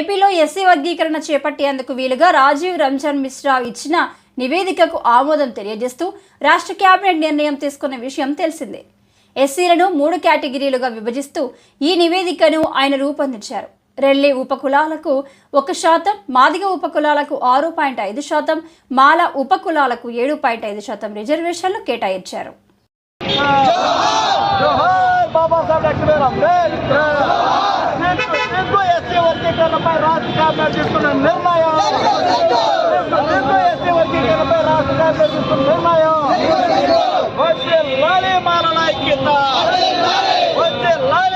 ఏపీలో ఎస్సీ వర్గీకరణ చేపట్టేందుకు వీలుగా రాజీవ్ రంజాన్ మిశ్రా ఇచ్చిన నివేదికకు ఆమోదం తెలియజేస్తూ రాష్ట్ర కేబినెట్ నిర్ణయం తీసుకున్న విషయం తెలిసిందే. ఎస్సీలను మూడు కేటగిరీలుగా విభజిస్తూ ఈ నివేదికను ఆయన రూపొందించారు. రెల్లి ఉపకులాలకు ఒక శాతం మాదిగ ఉపకులాలకు ఆరు పాయింట్ ఐదు శాతం మాల ఉపకులాలకు ఏడు పాయింట్ ఐదు శాతం రిజర్వేషన్లు కేటాయించారు. బాబా వర్గీకరణపై రాష్ట్ర కేబినెట్ తీసుకున్న నిర్ణయం. ఎస్సీ వర్గీకరణపై రాష్ట్ర కేబినెట్ తీసుకున్న నిర్ణయం. వచ్చే లాలే మానల ఐక్యత వచ్చే లాలే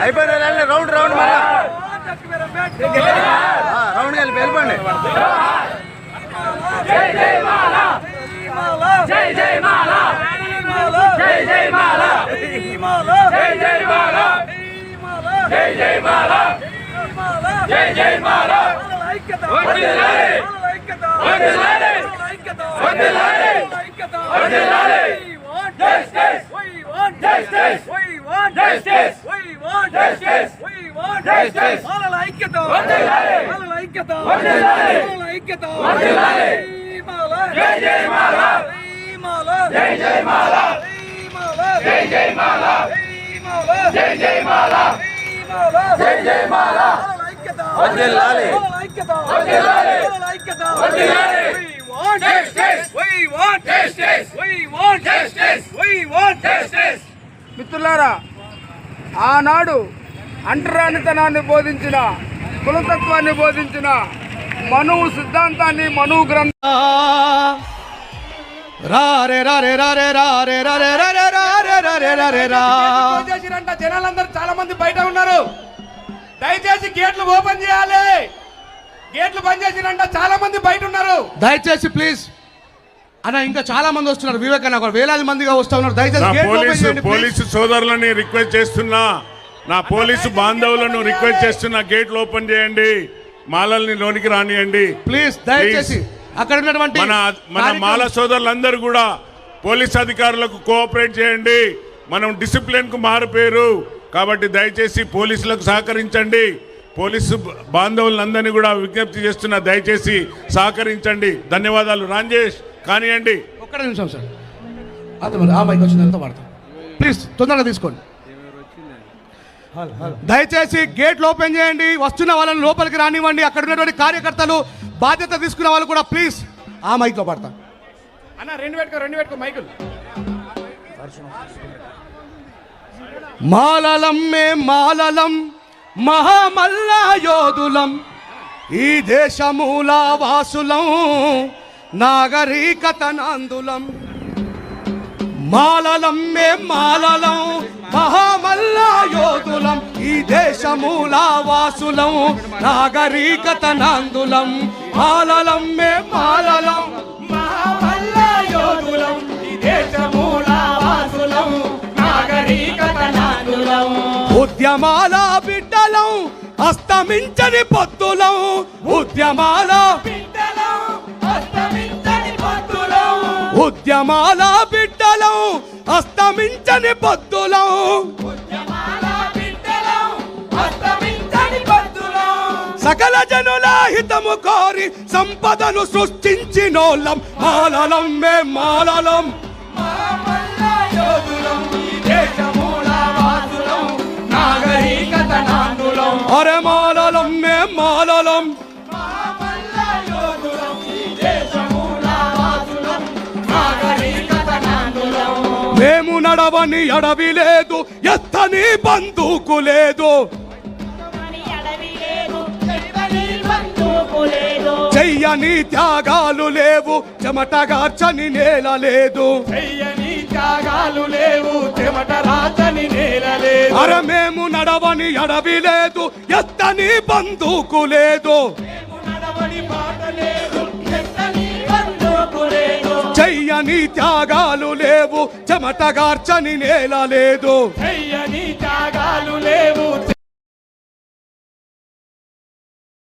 అయిపోయిన వెళ్ళండి రౌండ్ రౌండ్ మళ్ళా రౌండ్ కలిపి వెళ్ళిపోండి ఐక్యత ఐక్యత ఐక్యత justice. We want justice. We want justice. Malala ఐక్యత. వందే మారే. Malala ఐక్యత. వందే మారే. Malala ఐక్యత. వందే మారే. మాలా. జై జై మాలా. మాలా. జై జై మాలా. మాలా. జై జై మాలా. మాలా. జై జై మాలా. మాలా. జై జై మాలా. వందే లాలే. వందే లాలే. వందే లాలే. We want justice. We want justice. We want justice. We want justice. మిత్రులారా ఆనాడు అంటరానితనాన్ని బోధించిన కులతత్వాన్ని బోధించిన మనువు సిద్ధాంతాన్ని మనువు గ్రంథం రారే రారే రారే రారే రారే రారే రారే రారే రారే రా. చేసిరంట జనాలందరూ చాలా మంది బయట ఉన్నారు. దయచేసి గేట్లు ఓపెన్ చేయాలి. గేట్లు బంద్ చేసిరంట చాలా మంది బయట ఉన్నారు. దయచేసి ప్లీజ్ అన్న ఇంకా చాలా మంది వస్తున్నారు. వివేకన్న కూడా వేలాది మందిగా వస్తూ ఉన్నారు. దయచేసి పోలీసు సోదరులని రిక్వెస్ట్ చేస్తున్నా. నా పోలీసు బాంధవులను రిక్వెస్ట్ చేస్తున్నా. గేట్లు ఓపెన్ చేయండి. మాలల్ని లోనికి రానియండి. ప్లీజ్ దయచేసి. అక్కడ ఉన్నటువంటి మన మన మాల సోదరులందరూ కూడా పోలీస్ అధికారులకు కోఆపరేట్ చేయండి. మనం డిసిప్లిన్కు మారిపోయారు కాబట్టి దయచేసి పోలీసులకు సహకరించండి. పోలీసు బాంధవులందరినీ కూడా విజ్ఞప్తి చేస్తున్నా. దయచేసి సహకరించండి. ధన్యవాదాలు. రాంజేష్. కానివ్వండి. ఒక్క నిమిషం సార్. అర్థం ఆ మైక్ వచ్చిందంతా వాడతాం. ప్లీజ్ తొందరగా తీసుకోండి. దయచేసి గేట్లు ఓపెన్ చేయండి. వస్తున్న వాళ్ళని లోపలికి రానివ్వండి. అక్కడ ఉన్నటువంటి కార్యకర్తలు బాధ్యత తీసుకున్న వాళ్ళు కూడా ప్లీజ్ ఆ మైక్లో పడతాం. అన్న రెండు పెట్టుకో రెండు పెట్టుకో మైకులు. మాలలం మే మాలలం మహామల్ల యోధులం ఈ దేశమూల వాసులం నాగరికతనందులం. మాలలం మే మాలలం మహామల్లాయోధులం ఈ దేశమూలావాసులం నాగరికతనందులం. మాలలం మే మాలలం ఉద్యమాల బిడ్డలం అస్తమించని పొత్తులం. ఉద్యమాల ఉద్యమాల బిడ్డలం అస్తమించని పొత్తులం. సకల జనుల హితము కోరి సంపదను సృష్టించినోళ్ళం. మాలలం మే మాలలం. అరే మాలలం మే మాలలం. నడవని అడవి లేదు ఎత్తని బందూకు లేదు. చెయ్యని త్యాగాలు లేవు చెమటగార్చని నేల లేదు. చెయ్యని త్యాగాలు లేవు చెమట రాచని నేల లేదు. అర మేము నడవని అడవి లేదు ఎత్తని బందూకు లేదు. నడవని చెయ్యని త్యాగాలు లేవు చెమటగార్చని నేల లేదు. చెయ్యని త్యాగాలు లేవు